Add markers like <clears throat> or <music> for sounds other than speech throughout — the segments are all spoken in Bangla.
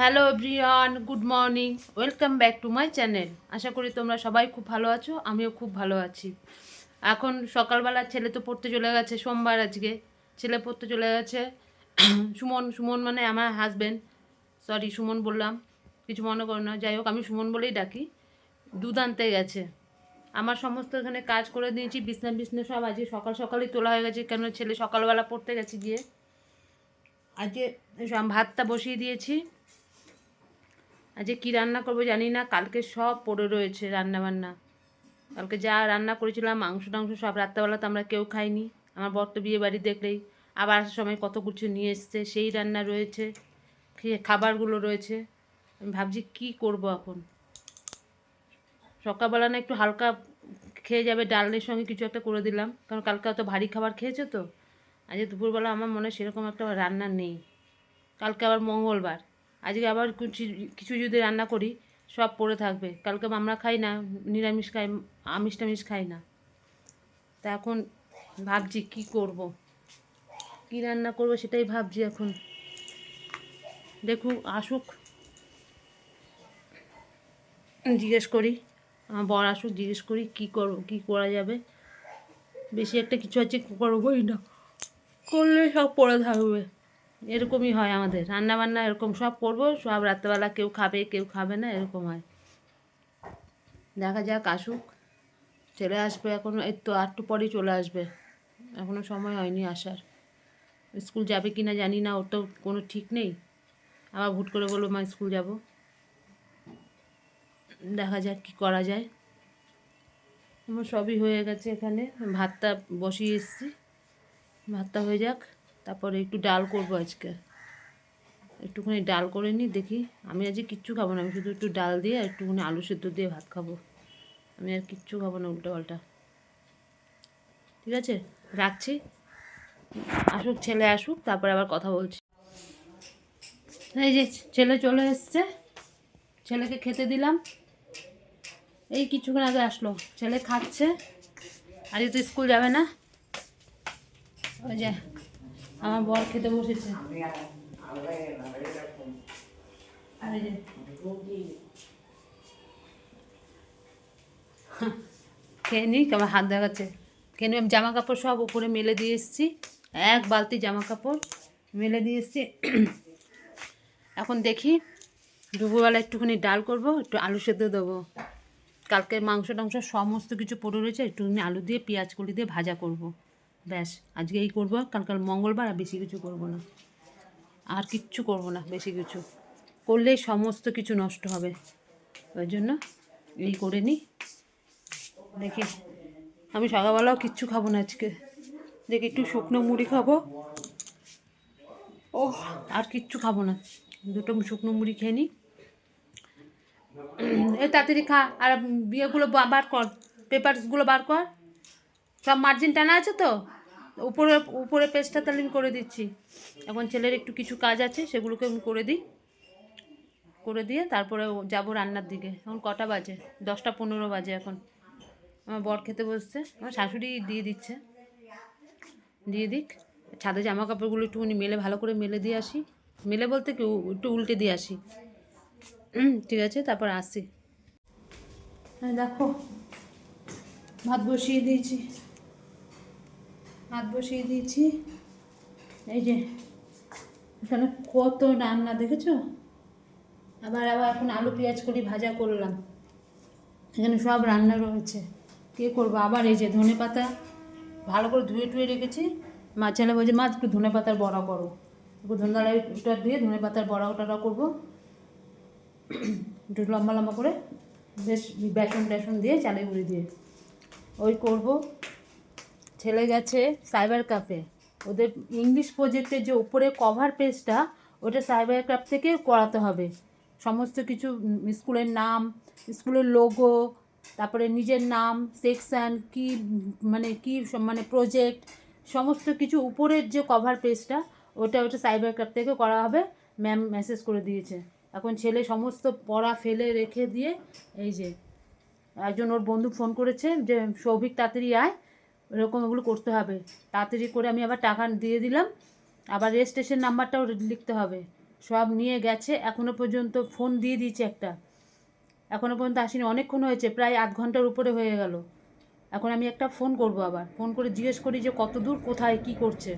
Hello Brian good morning. Welcome back to my channel. আশা করি তোমরা সবাই খুব ভালো আছো, আমিও খুব ভালো আছি। এখন সকালবেলা ছেলে তো পড়তে চলে গেছে সোমবার আজকে। ছেলে পড়তে চলে গেছে। <clears throat> সুমন সুমন মানে আমার হাজবেন্ড সরি সুমন বললাম। কিছু মনে করো না। যাই হোক, আমি সুমন বলেই ডাকি। দুধ আনতে গেছে। আমার সমস্ত এখানে কাজ করে দিয়েছি বিছনা বিছনা সব আজকে সকাল সকালই তোলা হয়ে গেছে। কেন ছেলে সকালবেলা পড়তে গেছে গিয়ে। আজকে ভাতটা বসিয়ে দিয়েছি। আজকে কী রান্না করব জানি না, কালকে সব পড়ে রয়েছে রান্না বান্না কালকে যা রান্না করেছিলাম, মাংস টাংস সব রাত্রেবেলা তো আমরা কেউ খাইনি। আমার বর তো বিয়ে বাড়ি দেখলেই আবার আসার সময় কত কিছু নিয়ে এসছে, সেই রান্না রয়েছে খাবারগুলো রয়েছে। আমি ভাবছি কী করব এখন? সকালবেলা না একটু হালকা খেয়ে যাবে ডালের সঙ্গে কিছু একটা করে দিলাম। কারণ কালকে অত ভারী খাবার খেয়েছে তো? আজকে দুপুরবেলা আমার মনে হয় সেরকম একটা রান্না নেই। কালকে আবার মঙ্গলবার। আজকে আবার কিছু কিছু যদি রান্না করি, সব পড়ে থাকবে। কালকে আমরা খাই না, নিরামিষ খাই, আমিষ টামিষ খাই না। তা এখন ভাবছি কি করব? কি রান্না করব সেটাই ভাবছি এখন। দেখুক, আসুক। জিজ্ঞেস করি, আমার বর আসুক, জিজ্ঞেস করি কি করব, কি করা যাবে। বেশি একটা কিছু আছে করবোই না। করলে সব পড়ে থাকবে। এরকমই হয় আমাদের। রান্না বান্না এরকম সব করব, সব রাত্রেবেলা কেউ খাবে কেউ খাবে না, এরকম হয়। দেখা যাক, আসুক। চলে আসবে এখন, এই তো আটটু পরেই চলে আসবে। এখনও সময় হয়নি আসার। স্কুল যাবে কি না জানি না, ওর তো কোনো ঠিক নেই। আবার ভুট করে বলব মা, স্কুল যাব। দেখা যাক কি করা যায়। আমার সবই হয়ে গেছে এখানে। ভাতটা বসিয়ে এসেছি। ভাতটা হয়ে যাক। তারপরে একটু ডাল করব আজকে। একটুখানি ডাল করে নিই, দেখি। আমি আজকে কিচ্ছু খাব না, আমি শুধু একটু ডাল দিয়ে আর একটুখানি আলু সেদ্ধ দিয়ে ভাত খাব। আমি আর কিচ্ছু খাব না উল্টো পাল্টা ঠিক আছে? রাখছি। আসুক, ছেলে আসুক, তারপরে আবার কথা বলছি। এই যে ছেলে চলে এসছে। ছেলেকে খেতে দিলাম। এই কিছুক্ষণ আগে আসলো। ছেলে খাচ্ছে। আজকে তো স্কুল যাবে না। ওই যে আমার বর খেতে বসেছে। খেয়ে নিই আমার হাত দেখাচ্ছে? খেয়ে আমি জামা কাপড় সব উপরে মেলে দিয়ে এসেছি। এক বালতি জামা কাপড় মেলে দিয়ে এসেছি। এখন দেখি দুপুরবেলা একটুখানি ডাল করব একটু আলু সেদ্ধ দেবো। কালকে মাংস টাংস সমস্ত কিছু পড়ে রয়েছে একটুখানি আলু দিয়ে পেঁয়াজ কলি দিয়ে ভাজা করব। ব্যাস, আজকে এই করব কালকাল মঙ্গলবার আর বেশি কিছু করব না। আর কিচ্ছু করব না, বেশি কিছু। করলেই সমস্ত কিছু নষ্ট হবে। ওই জন্য এই করে নিই। দেখি, আমি সকালবেলাও কিচ্ছু খাব না আজকে। দেখি একটু শুকনো মুড়ি খাব। ও আর কিচ্ছু খাব না। দুটো শুকনো মুড়ি খেয়ে নিই। এই তাড়াতাড়ি খা, আর বিয়েগুলো বার কর পেপারসগুলো বার কর। সব মার্জিন টানা আছে তো? উপরে উপরে পেজটা তাহলে আমি করে দিচ্ছি। এখন ছেলের একটু কিছু কাজ আছে, সেগুলোকে আমি করে দিই। করে দিয়ে তারপরে যাব রান্নার দিকে। এখন কটা বাজে? দশটা পনেরো বাজে এখন। আমার বর খেতে বসছে। আমার শাশুড়ি দিয়ে দিচ্ছে। দিয়ে দিক। ছাদে জামা কাপড়গুলো একটুখানি মেলে, ভালো করে মেলে দিয়ে আসি। মেলে বলতে কি একটু উল্টে দিয়ে আসি। ঠিক আছে, তারপর আসি। হ্যাঁ দেখো, ভাত বসিয়ে দিয়েছি। ভাত বসিয়ে দিয়েছি। এই যে, এখানে কত রান্না দেখেছ? আবার আবার এখন আলু, পেঁয়াজ করি ভাজা করলাম। এখানে সব রান্না রয়েছে। কে করব? আবার এই যে ধনে পাতা ভালো করে ধুয়ে টুয়ে রেখেছি। মা ছেলে বলছে মা একটু ধনে পাতার বড়া করো। একটু ধনে পাতা দিয়ে ধনে পাতার বড়া ওটা করব। একটু লম্বা লম্বা করে বেশ বেসন টেসন দিয়ে চালে গুঁড়ি দিয়ে। ওই করব। ছেলে গেছে সাইবার ক্যাফে ওদের ইংলিশ প্রজেক্টের যে উপরে কভার পেজটা ওটা সাইবার ক্যাফ থেকে করাতে হবে। সমস্ত কিছু স্কুলের নাম, স্কুলের লোগো তারপরে নিজের নাম সেকশান কি মানে কি মানে প্রজেক্ট সমস্ত কিছু উপরের যে কভার পেজটা ওটা ওটা সাইবার ক্যাফ থেকে করা হবে। ম্যাম মেসেজ করে দিয়েছে। এখন ছেলে সমস্ত পড়া ফেলে রেখে দিয়ে, এই যে, একজন ওর বন্ধু ফোন করেছে যে সৌভিক তাড়াতাড়ি আয়। এরকম ওগুলো করতে হবে। তাড়াতাড়ি করে আমি আবার টাকা দিয়ে দিলাম। আবার রেজিস্ট্রেশন নাম্বারটাও লিখতে হবে। সব নিয়ে গেছে। এখনও পর্যন্ত ফোন দিয়ে দিয়েছে একটা। এখনও পর্যন্ত আসেনি। অনেকক্ষণ হয়েছে। প্রায় আধ ঘণ্টার উপরে হয়ে গেল। এখন আমি একটা ফোন করব আবার। ফোন করে জিজ্ঞেস করি যে কত দূর, কোথায়, কি করছে?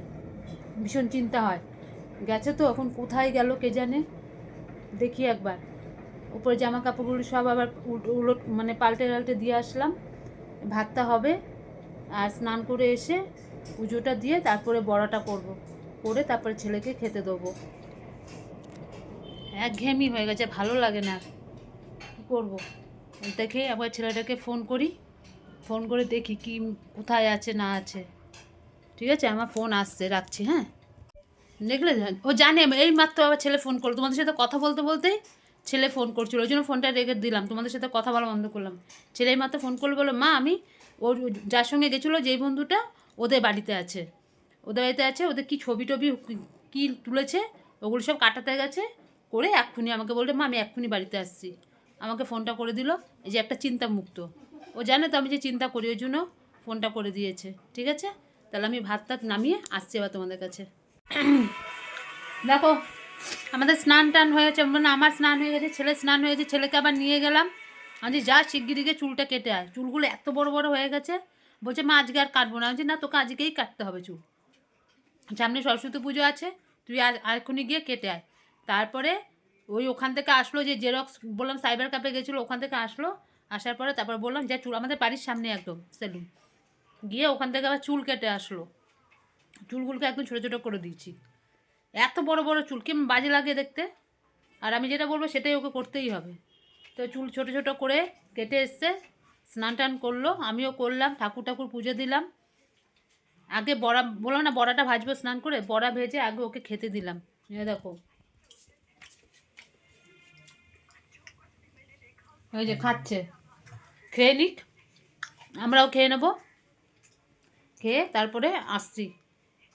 ভীষণ চিন্তা হয়। গেছে তো, এখন কোথায় গেল কে জানে? দেখি একবার। উপরে জামা কাপড়গুলো সব আবার উল- উলট মানে পাল্টে টাল্টে দিয়ে আসলাম। ভাতটা হবে। আর স্নান করে এসে পুজোটা দিয়ে তারপরে বড়াটা করব। করে তারপরে ছেলেকে খেতে দেবো। একঘেয়েমি হয়ে গেছে, ভালো লাগে না। করব? দেখে আবার ছেলেটাকে ফোন করি। ফোন করে দেখি কি, কোথায় আছে, না আছে। ঠিক আছে, আমার ফোন আসছে, রাখছি হ্যাঁ? দেখলে ও জানে এই মাত্র আবার ছেলে ফোন করল। তোমাদের সাথে কথা বলতে বলতেই ছেলে ফোন করছিল, ওই জন্য ফোনটা রেখে দিলাম। তোমাদের সাথে কথা বলা বন্ধ করলাম। ছেলে এই মাত্র ফোন করল বলো মা, আমি ওর যার সঙ্গে গেছিল যেই বন্ধুটা ওদের বাড়িতে আছে। ওদের বাড়িতে আছে, ওদের কি ছবি টবি কী তুলেছে, ওগুলো সব কাটাতে গেছে, করে এক্ষুনি আমাকে বলল, মা, আমি এক্ষুনি বাড়িতে আসছি। আমাকে ফোনটা করে দিল, এই যে একটা চিন্তা মুক্ত ও জানে তো আমি যে চিন্তা করি, ওই জন্য ফোনটা করে দিয়েছে, ঠিক আছে? তাহলে আমি ভাত টাত নামিয়ে আসছি আবার তোমাদের কাছে। দেখো, আমাদের স্নান টান হয়েছে মানে আমার স্নান হয়ে গেছে ছেলে স্নান হয়ে গেছে, ছেলেকে আবার নিয়ে গেলাম। আমি যা শিগগিরি গিয়ে চুলটা কেটে আয়। চুলগুলো এত বড় বড় হয়ে গেছে। বলছে, মা, আজকে আর কাটবো না। আমি না, তোকে আজকেই কাটতে হবে চুল। সামনে সরস্বতী পুজো আছে, তুই আর এখনই গিয়ে কেটে আয়। তারপরে ওই ওখান থেকে আসলো যে জেরক্স বললাম সাইবার ক্যাফে গেছিল, ওখান থেকে আসলো। আসার পরে তারপর বললাম, যে চুল, আমাদের বাড়ির সামনে একদম, সেলুন। গিয়ে ওখান থেকে আবার চুল কেটে আসলো। চুলগুলোকে একদম ছোটো ছোটো করে দিয়েছি। এত বড় বড় চুল, কি বাজে লাগে দেখতে। আর আমি যেটা বলব, সেটাই ওকে করতেই হবে। তো চুল ছোটো ছোটো করে কেটে এসছে, স্নান টান করল, আমিও করলাম, ঠাকুর ঠাকুর পুজো দিলাম। আগে বড়া, বললাম না, বড়াটা ভাজবো স্নান করে, বড়া ভেজে আগে ওকে খেতে দিলাম। এ দেখো। ওই যে খাচ্ছে। খেয়ে নিক, আমরাও খেয়ে নেব। খেয়ে তারপরে আসছি।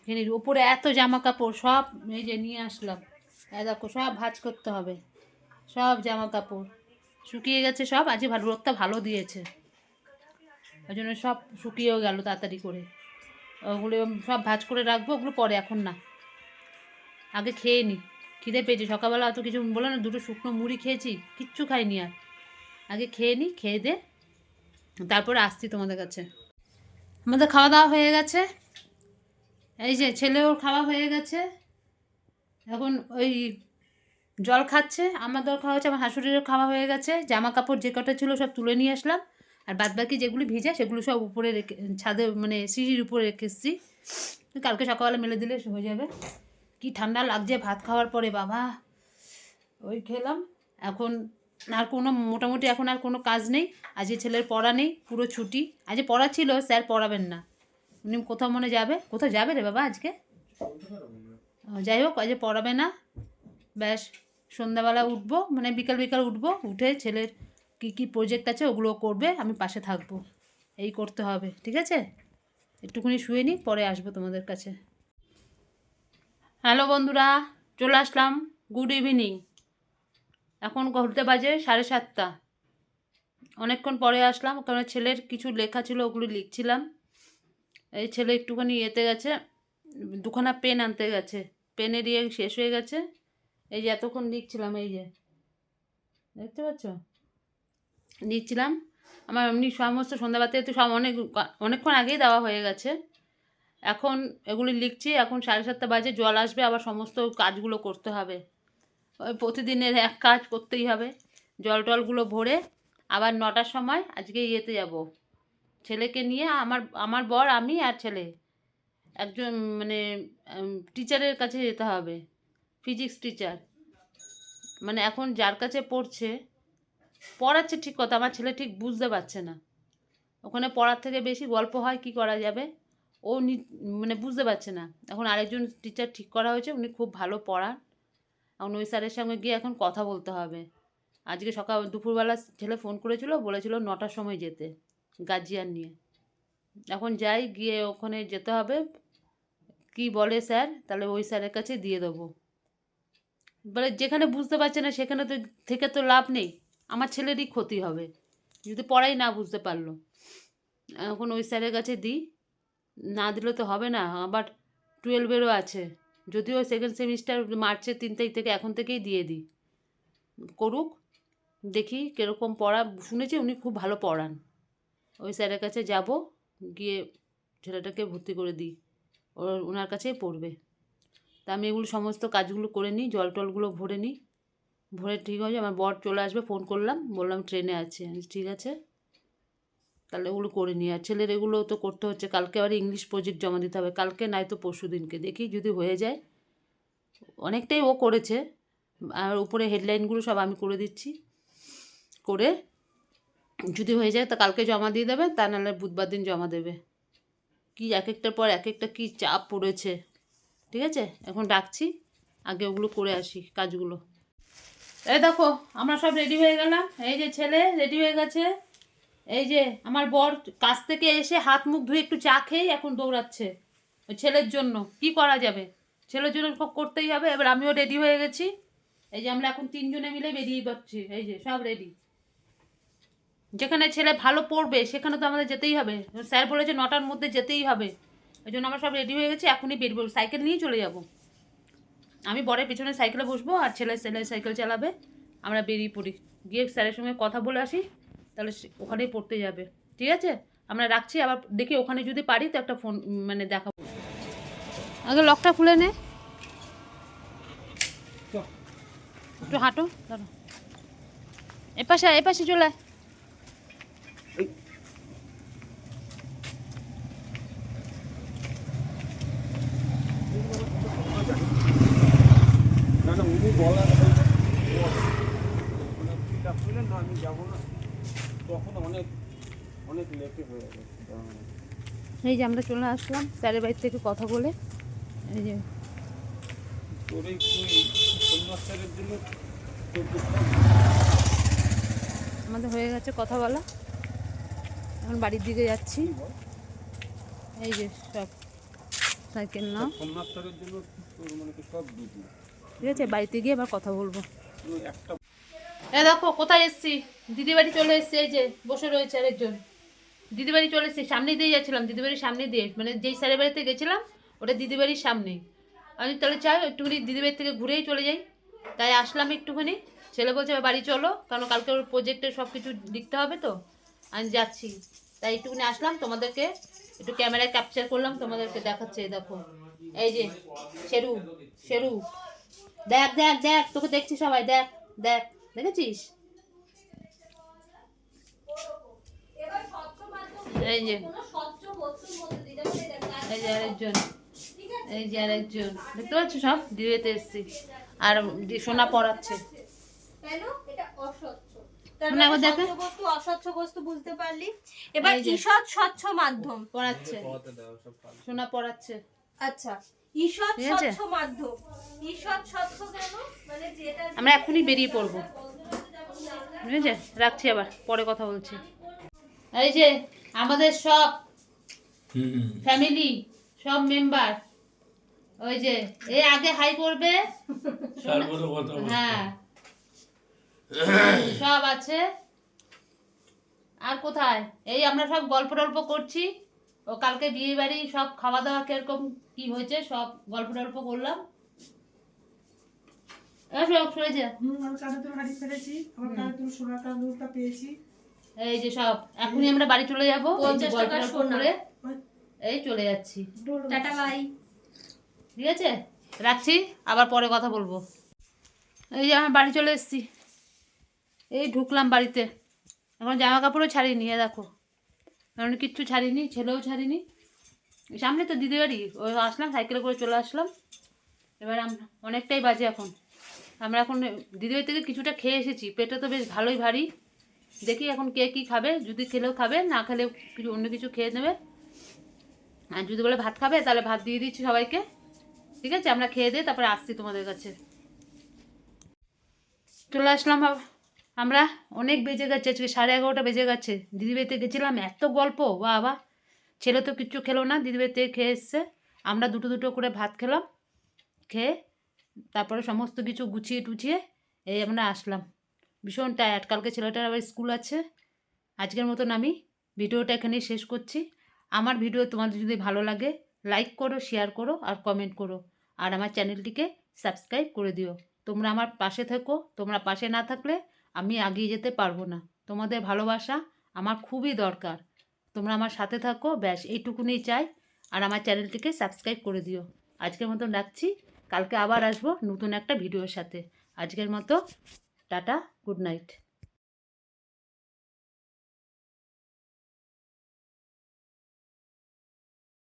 খেয়ে উপরে এত জামা কাপড়, সব এই যে নিয়ে আসলাম। এই দেখো, সব ভাজ করতে হবে। সব জামা কাপড়। শুকিয়ে গেছে সব, আজকে ভালো রোদটা ভালো দিয়েছে। ওই জন্য সব শুকিয়েও গেল তাড়াতাড়ি করে। ওগুলো সব ভাজ করে রাখব, ওগুলো পরে, এখন না। আগে খেয়ে নি, খিদে পেয়েছি। সকালবেলা অত কিছু বলো না, দুটো শুকনো মুড়ি খেয়েছি, কিচ্ছু খাইনি আর। আগে খেয়ে নি, খেয়ে দে, তারপরে আসছি তোমাদের কাছে। আমাদের খাওয়া দাওয়া হয়ে গেছে। এই যে ছেলেও খাওয়া হয়ে গেছে। এখন ওই জল খাচ্ছে, আমার দর খাওয়া হচ্ছে আমার শাশুড়িরও খাওয়া হয়ে গেছে জামা কাপড় যে কটা ছিল সব তুলে নিয়ে আসলাম, আর বাদ বাকি যেগুলি ভিজে সেগুলো সব উপরে রেখে, ছাদে মানে সিঁড়ির উপরে রেখে এসেছি। কালকে সকালবেলা মেলে দিলে হয়ে যাবে। কি ঠান্ডা লাগছে ভাত খাওয়ার পরে, বাবা। ওই খেলাম, এখন আর কোনো, মোটামুটি এখন আর কোনো কাজ নেই আজকে ছেলের পড়া নেই, পুরো ছুটি। আজকে পড়া ছিল, স্যার পড়াবেন না। উনি কোথাও মনে যাবে? কোথাও যাবে রে বাবা আজকে? যাই হোক আজকে পড়াবে না। ব্যাস। সন্ধ্যাবেলা উঠবো মানে বিকাল বিকাল উঠবো, উঠে ছেলের কী কী প্রজেক্ট আছে ওগুলো করবে, আমি পাশে থাকব। এই করতে হবে, ঠিক আছে? একটুখানি শুয়ে নিই, পরে আসব তোমাদের কাছে। হ্যালো বন্ধুরা, চলে আসলাম। গুড ইভিনিং এখন ঘুরতে বাজে সাড়ে সাতটা। অনেকক্ষণ পরে আসলাম, কারণ ছেলের কিছু লেখা ছিল, ওগুলো লিখছিলাম। এই ছেলে একটুখানি এতে গেছে, দুখানা পেন আনতে গেছে। পেনের ইয়ে শেষ হয়ে গেছে। এই যে এতক্ষণ লিখছিলাম, এই যে। দেখতে পাচ্ছ? লিখছিলাম। আমার এমনি সমস্ত সন্ধ্যাবাতে তো সব অনেক, অনেকক্ষণ আগেই দেওয়া হয়ে গেছে। এখন এগুলি লিখছি, এখন সাড়ে সাতটা বাজে, জল আসবে, আবার সমস্ত কাজগুলো করতে হবে। ওই প্রতিদিনের এক কাজ করতেই হবে। জল টলগুলো ভরে আবার নটার সময় আজকে ইয়েতে যাব। ছেলেকে নিয়ে আমার আমার বর, আমি আর ছেলে। একজন মানে টিচারের কাছে যেতে হবে। ফিজিক্স টিচার মানে এখন যার কাছে পড়ছে, পড়াচ্ছে ঠিক কথা, আমার ছেলে ঠিক বুঝতে পারছে না। ওখানে পড়ার থেকে বেশি গল্প হয়, কি করা যাবে? ও মানে বুঝতে পারছে না। এখন আরেকজন টিচার ঠিক করা হয়েছে, উনি খুব ভালো পড়ান। এখন ওই স্যারের সঙ্গে গিয়ে এখন কথা বলতে হবে। আজকে সকাল, দুপুরবেলা ছেলে ফোন করেছিল, বলেছিল নটার সময় যেতে গার্জিয়ান নিয়ে। এখন যাই, গিয়ে ওখানে যেতে হবে। কি বলে স্যার? তাহলে ওই স্যারের কাছে দিয়ে দেবো। বলে, যেখানে বুঝতে পারছে না, সেখানে তো থেকে তো লাভ নেই। আমার ছেলেরই ক্ষতি হবে। যদি পড়াই না বুঝতে পারল। এখন ওই স্যারের কাছে দিই। না দিলে তো হবে না, আবার টুয়েলভেরও আছে। যদিও সেকেন্ড সেমিস্টার মার্চের তিন তারিখ থেকে এখন থেকেই দিয়ে দিই। করুক, দেখি কীরকম পড়া। শুনেছি উনি খুব ভালো পড়ান। ওই স্যারের কাছে যাব, গিয়ে ছেলেটাকে ভর্তি করে দিই। ওর ওনার কাছেই পড়বে। তা আমি এগুলো সমস্ত কাজগুলো করে নিই, জল টলগুলো ভরে নিই। ভরে ঠিক হয়ে আমার বর চলে আসবে, ফোন করলাম, বললাম ট্রেনে আছে। ঠিক আছে। তাহলে ওগুলো করে নিই। আর ছেলের এগুলো তো করতে হচ্ছে, কালকে আবার ইংলিশ প্রজেক্ট জমা দিতে হবে, কালকে নাই তো পরশু দিনকে। দেখি যদি হয়ে যায়। অনেকটাই ও করেছে, আর উপরে হেডলাইনগুলো সব আমি করে দিচ্ছি। করে যদি হয়ে যায়, তা কালকে জমা দিয়ে দেবে, তা নাহলে বুধবার দিন জমা দেবে। কি এক একটার পর এক একটা কী চাপ পড়েছে। ঠিক আছে? এখন ডাকছি আগে ওগুলো করে আসি কাজগুলো। এই দেখো, আমরা সব রেডি হয়ে গেলাম। এই যে ছেলে রেডি হয়ে গেছে। এই যে আমার বর কাছ থেকে এসে হাত মুখ ধুয়ে একটু চা খেয়েই এখন দৌড়াচ্ছে। ওই ছেলের জন্য। কি করা যাবে? ছেলের জন্য সব করতেই হবে। এবার আমিও রেডি হয়ে গেছি। এই যে আমরা এখন তিনজনে মিলে বেরিয়ে পাচ্ছি এই যে সব রেডি যেখানে ছেলে ভালো পড়বে, সেখানে তো আমাদের যেতেই হবে। স্যার বলেছে নটার মধ্যে যেতেই হবে। ওই জন্য আমরা সব রেডি হয়ে গেছি এখনই বেরবো সাইকেল নিয়ে চলে যাব। আমি বরের পেছনে সাইকেলে বসবো আর ছেলে ছেলে সাইকেল চালাবে আমরা বেরিয়ে পড়ি। গিয়ে স্যারের সঙ্গে কথা বলে আসি তাহলে ওখানেই পড়তে যাবে। ঠিক আছে? আমরা রাখছি আবার দেখি ওখানে যদি পারি তো একটা ফোন মানে দেখাবো। আগে লকটা খুলে নে। একটু হাঁটো ধরো এপাশে আয়, এপাশে চলে আয়। না না উনি বলার মানে ফিল আপ করলেন না আমি যাব না তখন অনেক অনেক লেটে হয়ে গেছে এই যে আমরা চলে আসলাম স্যারের বাড়ি থেকে কথা বলে। এই যে। আমাদের হয়ে গেছে কথা বলা। এখন বাড়ির দিকে যাচ্ছি। এই যে সব সাইকেল নাও মানে কি সব বুঝলি ঠিক আছে বাড়িতে গিয়ে আবার কথা বলব। এ দেখো কোথায় এসছি দিদি বাড়ি চলে এসছি এই যে বসে রয়েছে আরেকজন। দিদি বাড়ি চলে এসছি সামনে দিয়ে যাচ্ছিলাম দিদি বাড়ির সামনে দিয়ে মানে যেই স্যারের বাড়িতে গেছিলাম, ওটা দিদি বাড়ির সামনেই আমি তাহলে চাই একটুখানি দিদি বাড়ি থেকে ঘুরেই চলে যাই। তাই আসলাম একটুখানি। ছেলে বলছে বাড়ি চলো, কারণ কালকে ওর প্রজেক্টে সব কিছু লিখতে হবে তো, আমি যাচ্ছি। তাই একটুখানি আসলাম, তোমাদেরকে একটু ক্যামেরায় ক্যাপচার করলাম, তোমাদেরকে দেখাচ্ছে দেখো। এই যে, শেরু শেরু। দেখ দেখ দেখ, তোকে দেখছি সবাই, দেখ দেখ, দেখেছিস? এই যে। এই যে আরেকজন। এই যে আরেকজন। দেখতে পাচ্ছ সব? দিদিতে এসছি। আর সোনা পড়াচ্ছে অস্বচ্ছ মানে বস্তু বুঝতে পারলি? এবার ঈষৎ স্বচ্ছ মাধ্যম। পড়াচ্ছে সোনা পড়াচ্ছে আচ্ছা। মানে যেটা আমরা এখনই বেরিয়ে পড়ব। বুঝেছে? রাখছি আবার। পরে কথা বলছি। এই যে আমাদের সব ফ্যামিলি সব মেম্বার। ওই যে এ আগে হাই করবে। হ্যাঁ। <coughs> সব আছে। আর কোথায়? এই আমরা সব গল্প টল্প করছি। ও কালকে বিয়ে বাড়ি সব খাওয়া দাওয়া কীরকম কি হয়েছে সব গল্প টল্প করলাম। সব সরে যা। হুম, আমি কানে দুল হারিয়ে ফেলেছি। আমার কানে দুল সোনার কানে দুলটা পেয়েছি। এই যে সব এখনই আমরা বাড়ি চলে যাব। এই চলে যাচ্ছি। Tata bye. ঠিক আছে? রাখছি আবার পরে কথা বলব। এই যে আমি বাড়ি চলে এসেছি। এই ঢুকলাম বাড়িতে। এখন জামা কাপড়ও ছাড়িনি এ দেখো। কারণ কিচ্ছু ছাড়িনি ছেলেও ছাড়িনি। সামনে তো দিদি বাড়ি ওই আসলাম সাইকেলে করে চলে আসলাম। এবার আমরা অনেকটাই বাজে এখন। আমরা এখন দিদিবাড়ি থেকে কিছুটা খেয়ে এসেছি। পেটে তো বেশ ভালোই ভারী। দেখি এখন কে কী খাবে, যদি খেলেও খাবে, না খেলেও কিছু অন্য কিছু খেয়ে নেবে। আর যদি বলে ভাত খাবে, তাহলে ভাত দিয়ে দিচ্ছি সবাইকে। ঠিক আছে? আমরা খেয়ে দিয়ে তারপরে আসছি তোমাদের কাছে। চলে আসলাম আমরা অনেক বেজে গেছে, আজকে সাড়ে এগারোটা বেজে গেছে। দিদি দিদিবাড়িতে গেছিলাম, এত গল্প, বাবা। ছেলে তো কিচ্ছু খেলো না দিদিবাড়িতে খেয়ে এসছে। আমরা দুটো দুটো করে ভাত খেলাম, খেয়ে তারপরে সমস্ত কিছু গুছিয়ে টুছিয়ে এই আমরা আসলাম। ভীষণ টায়ার্ড কালকে ছেলেটার আবার স্কুল আছে। আজকের মতন আমি ভিডিওটা এখানেই শেষ করছি। আমার ভিডিও তোমাদের যদি ভালো লাগে লাইক করো শেয়ার করো আর কমেন্ট করো। আর আমার চ্যানেলটিকে সাবস্ক্রাইব করে দিও। তোমরা আমার পাশে থেকো। তোমরা পাশে না থাকলে আমি এগিয়ে যেতে পারব না। তোমাদের ভালোবাসা আমার খুবই দরকার। তোমরা আমার সাথে থাকো, ব্যাস, এইটুকুনি চাই। আর আমার চ্যানেলটিকে সাবস্ক্রাইব করে দিও। আজকের মতন রাখছি। কালকে আবার আসব নতুন একটা ভিডিওর সাথে। আজকের মতো টাটা গুড নাইট